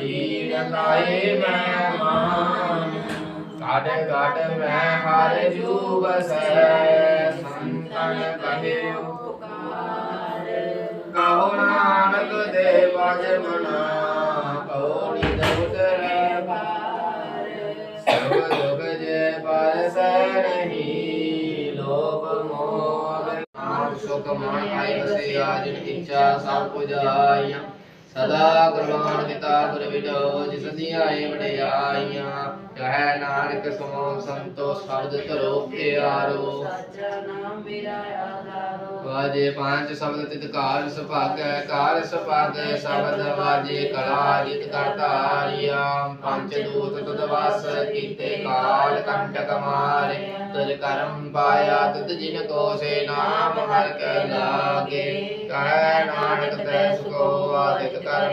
ਲੀਨ ਕਾਏ ਮੈਂ ਮਾਨ। ਕਾਟ ਕਾਟ ਮੈਂ ਹਰ ਜੂ ਬਸੈ ਸੰਤਨ ਕਹੇ ਉਪਕਾਰ। ਕਹੋ ਨਾਨਕ ਦੇ ਬਜ ਕਹੋ ਨਿਦ ਉਤਰੈ ਪਾਰ ਸਭ ਜੁਗ ਜੇ ਪਰਸੈ ਨਹੀਂ, ਲੋਭ ਮੋਹ। ਨਾਮ ਸੁਖ ਮਨ ਆਇ ਵਸੇ ਆਜਿਨ ਇੱਛਾ ਸਭ ਪੁਜਾਈਆਂ। ਸਦਾ ਗੁਰਬਾਣ ਪਿਤਾ ਗੁਰ ਵਿਡੋ ਜਿਸ ਧਿਆਏ ਵਡਿਆਈਆਂ, ਕਹੈ ਨਾਨਕ ਸਮੋ ਸੰਤੋ ਸਬਦ ਧਰੋ ਪਿਆਰੋ। ਸਾਚਾ ਨਾਮ ਮੇਰਾ ਆਧਾਰੋ ਵਾਜੇ ਪੰਜ ਸ਼ਬਦ ਤਿਤ ਕਾਲ ਸੁਭਾਗੈ ਕਾਲ ਸੁਭਾਗੈ, ਸ਼ਬਦ ਵਾਜੇ ਕਲਾ ਜਿਤ ਕਰਤਾਰੀਆ ਪੰਜ ਦੂਤ ਤੁਧ ਵਸ ਕੀਤੇ ਕਾਲ ਕੰਟਕ ਮਾਰੇ, ਤੁਧ ਕਰਮ ਪਾਇਆ ਤੁਧ ਜਿਨ ਕੋ ਸੇ ਨਾਮ ਹਰ ਕੈ ਲਾਗੇ। ਕਹਿ ਨਾਨਕ ਤੈ ਸੁਖੋ ਆਦਿਕ ਕਰ